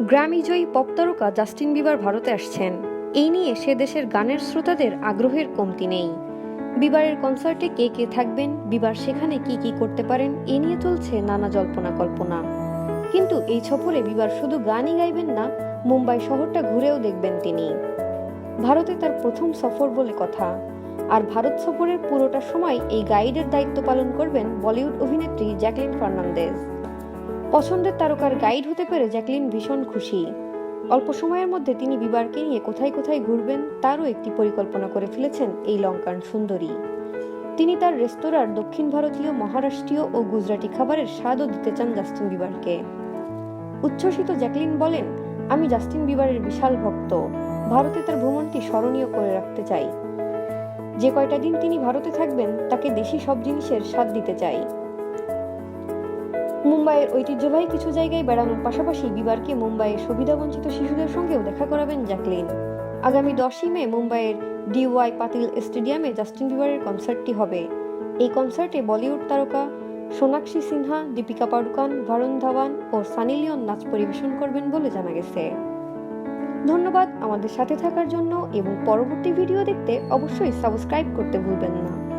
গ্র্যামিজয়ী pop তারকা Justin Bieber ভারতে আসছেন। এই নিয়ে সে দেশের গানের শ্রোতাদের আগ্রহের কমতি নেই। বিবারের কনসার্টে কে কে থাকবেন, বিবার সেখানে কি কি করতে পারেন, এ নিয়ে চলছে নানা জল্পনা কল্পনা। কিন্তু এই সফরে বিবার শুধু গানই গাইবেন না, মুম্বাই শহরটা ঘুরেও দেখবেন তিনি। ভারতে তার প্রথম সফর বলে কথা। আর ভারত সফরের পুরোটা সময় এই গাইডের দায়িত্ব পালন করবেন বলিউড অভিনেত্রী জ্যাকলিন ফার্নান্দেজ। পছন্দের তারকার গাইড হতে পেরে জ্যাকলিন ভীষণ খুশি। অল্প সময়ের মধ্যে তিনি বিবারকে নিয়ে কোথায় কোথায় ঘুরবেন তারও একটি পরিকল্পনা করে ফেলেছেন এই লঙ্কান সুন্দরী। তিনি তার রেস্তোরাঁর দক্ষিণ ভারতীয়, মহারাষ্ট্রীয় ও গুজরাটি খাবারের স্বাদও দিতে চান জাস্টিন বিবারকে। উচ্ছ্বসিত জ্যাকলিন বলেন, আমি জাস্টিন বিবারের বিশাল ভক্ত। ভারতে তার ভ্রমণটি স্মরণীয় করে রাখতে চাই। যে কয়টা দিন তিনি ভারতে থাকবেন তাকে দেশি সব জিনিসের স্বাদ দিতে চাই। মুম্বাইয়ের ঐতিহ্যবাহী কিছু জায়গায় বেড়ানোর পাশাপাশি বিবারকে মুম্বাইয়ের সুবিধাবঞ্চিত শিশুদের সঙ্গেও দেখা করাবেন জ্যাকলিন। আগামী দশই মে মুম্বাইয়ের ডিওয়াই পাতিল স্টেডিয়ামে জাস্টিন বিবারের কনসার্টটি হবে। এই কনসার্টে বলিউড তারকা সোনাক্ষী সিনহা, দীপিকা পাডুকান ভারুণ ধাওয়ান ও সানি লিওন নাচ পরিবেশন করবেন বলে জানা গেছে। ধন্যবাদ আমাদের সাথে থাকার জন্য এবং পরবর্তী ভিডিও দেখতে অবশ্যই সাবস্ক্রাইব করতে ভুলবেন না।